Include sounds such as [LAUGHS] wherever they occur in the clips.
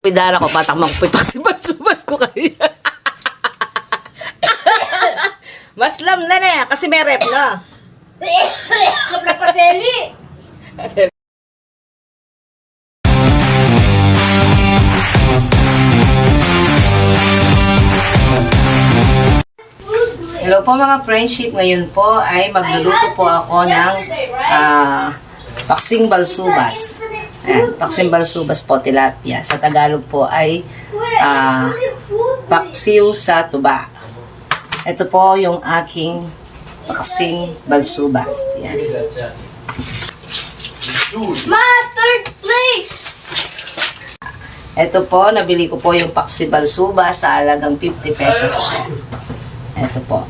Pidara ko, patak magpipak si Basubas ko kayo. Maslam na na, kasi may rep na. Kapla paseli! Hello po mga friendship. Ngayon po ay magluluto po ako ng ah, paksing balsubas. Ayan, balsubas po, tilapia. Sa Tagalog po ay ah, paksiw sa tuba. Ito po yung aking paksing balsubas. Yan. Ma, third place! Ito po, nabili ko po yung paksi balsubas sa halagang 50 pesos. Ito po.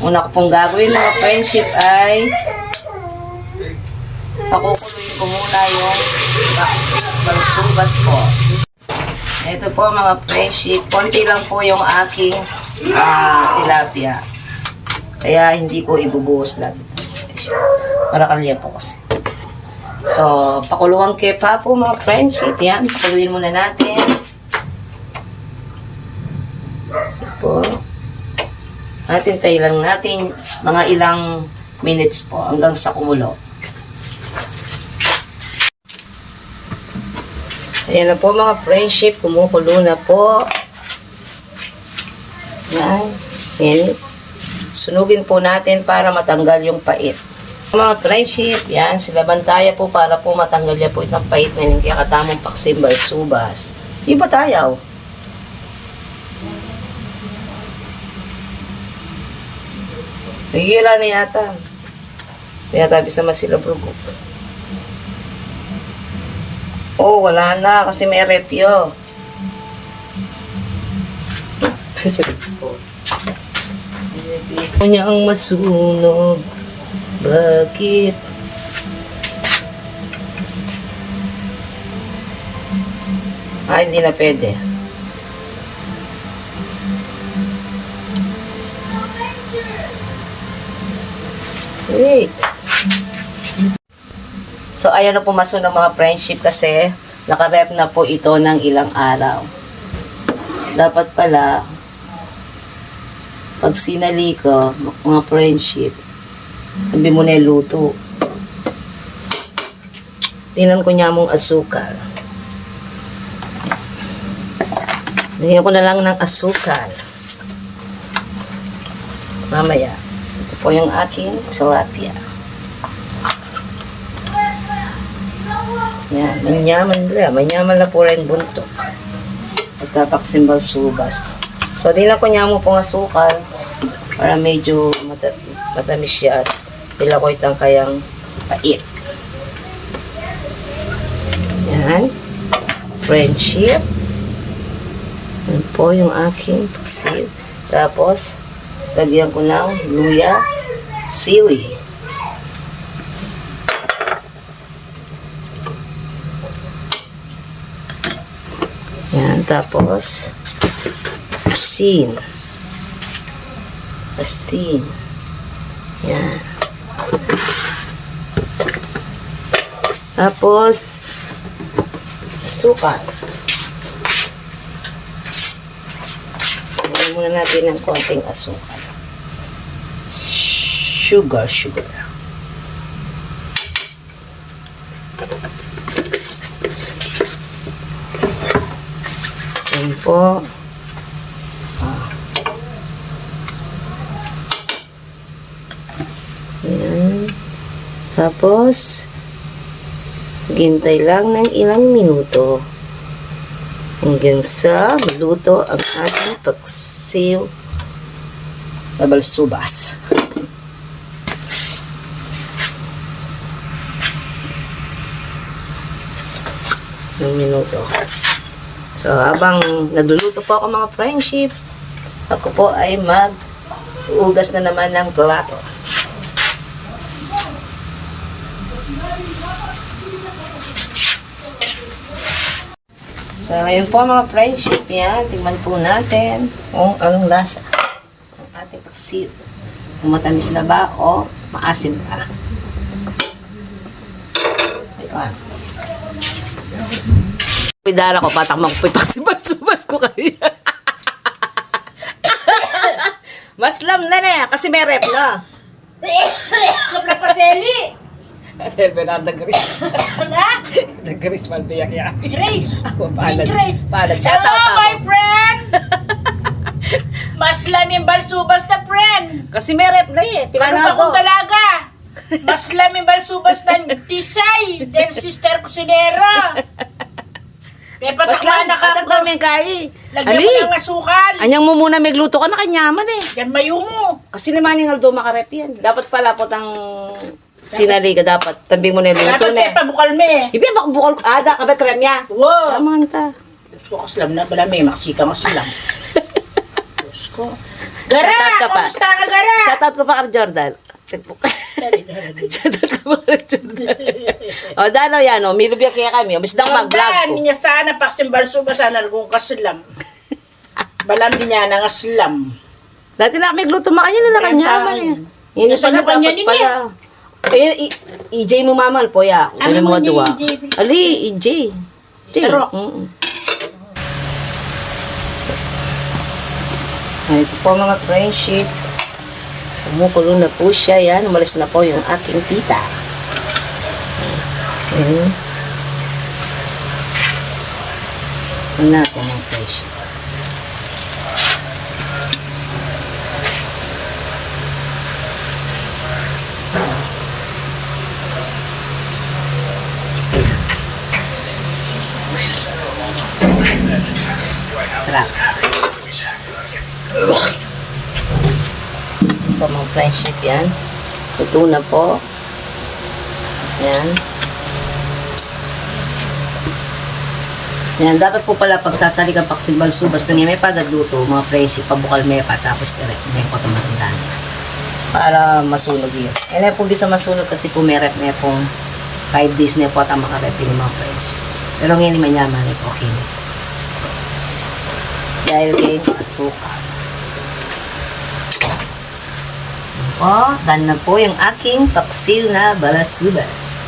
Una ko pong gagawin mga friendship ay pakukuluin ko muna yung balsubas po. Ito po mga friendship, konti lang po yung aking ah, tilapia. Kaya hindi ko ibubuhos lahat ito. Para kalya po kasi. So, pakuluang kepa po mga friendship. Yan, pakuluin muna natin. Ito. At hintay lang natin mga ilang minutes po hanggang sa kumulo. Ayan na po mga friendship, kumukulo na po. Yan. Yan. Sunugin po natin para matanggal yung pait. Mga friendship, yan, sila bantaya po para po matanggal niya po itong pait na hindi katamang paksimbal subas. Di ba tayaw? Nagigila na yata. Kaya tabi sa masilabro ko. Oh, wala na kasi may repyo. Repyo niya ang masunog. Bakit? Ah, hindi na pwede. Wait. So, ayan na pumasok ng mga friendship kasi nakarep na po ito ng ilang araw. Dapat pala, pag sinali ko, mga friendship, sabi mo na luto. Tingnan ko niya mong asukal. Tingnan ko na lang ng asukal. Mamaya. Ito po yung aking tilapia. Yan, manyaman nila. Manyaman na po rin buntok. Pagkapaksin subas. So, tingnan ko niya mo pong asukal para medyo mata matamis siya at pila ko itang kayang pait. Yan. Friendship. Yan po yung aking paksiw. Tapos, lagyan ko ng luya, sili. Yan. Tapos, asin. Asin. Yan. Tapos, sukat. Lagyan muna natin ng konting asukal. Sugar, sugar. Po. Ayan. Tapos, gintay lang ng ilang minuto hanggang sa maluto ang ating paksiw na balsubas. Ng minuto. So, habang nagluluto po ako mga friendship, ako po ay mag ugas na naman ng plato. So, ngayon po mga friendship yan. Tingnan po natin kung anong lasa ng ating paksiw. Kung matamis na ba o maasim pa. Ito. Pidara ko, patak magpipak si Basubas ko kayo. [LAUGHS] Maslam na na, kasi may rep na. Kapla paseli. Ate, Bernardo Gris. Na? Nag-Gris man biyak yan. Grace. [LAUGHS] Ako, paalad. Grace. Paalad. Shout Hello, out my ako. friend. [LAUGHS] Maslam yung balsubas na friend. Kasi may rep na eh. Ano Pinana ba kung ko. dalaga? Maslam yung balsubas ng tisay. Then sister kusinera. May Maslam, patakman na ka. atak namin kay. Lagyan Ali, mo ng asukal. anyang mo muna may gluto ka na kanyaman eh. Yan mayo mo. Kasi naman yung Aldo makarep yan. Dapat pala po tang sinali ka dapat. Tambing mo na yung luto Dapat na. may pabukal me. Ibi, makabukal ko. Ah, da, kabat rem niya. Wow. Tama ta. Diyos ko kaslam na. Bala may maksika sila. [LAUGHS] Diyos ko. Gara! Shoutout ka pa. Kamusta ka, Gara? Shoutout ko pa kay Jordan. Dali, Shoutout ko kay Jordan. o, dano yan, o. Milubya kaya kami. O, bisdang mag-vlog ko. Niya sana paksimbalso ba sana kung kaslam. [LAUGHS] Balam din niya ng aslam. Dati na kami gluto makanya na nakanyaman eh. Yun Nasa pala, kanya dapat pala. Eh, i- EJ mo mamal po ya. Ano mo ni duwa? EJ? Ali, EJ. EJ. Pero- Mm-mm. So, ito po mga friendship. Kumukulo na po siya. Yan, umalis na po yung aking tita. Ano natin mga friendship. Sarap. Ito mga friendship yan. Ito na po. Yan. Yan, dapat po pala pagsasali ka paksimbal subas doon may pagagluto, mga friendship, pabukal may pa, tapos direct po tumatandaan. Para masunog yun. Na po bisa masunog kasi po may rep na pong 5 days na po at ang makarep yung mga friendship. Pero ngayon naman yaman, okay na. Dahil kay asuka. O, done na po yung aking paksil na balasubas.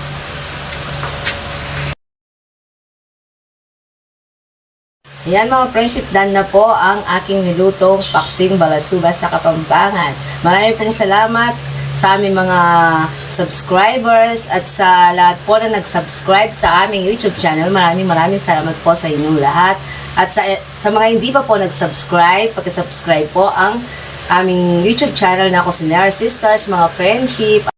Ayan mga friendship, done na po ang aking nilutong paksing balasubas sa Kapampangan. Maraming pong salamat sa aming mga subscribers at sa lahat po na nag-subscribe sa aming YouTube channel. Maraming maraming salamat po sa inyong lahat. At sa, sa mga hindi pa po nag-subscribe, pagka-subscribe po ang aming YouTube channel na Cusinera Sisters, mga friendship,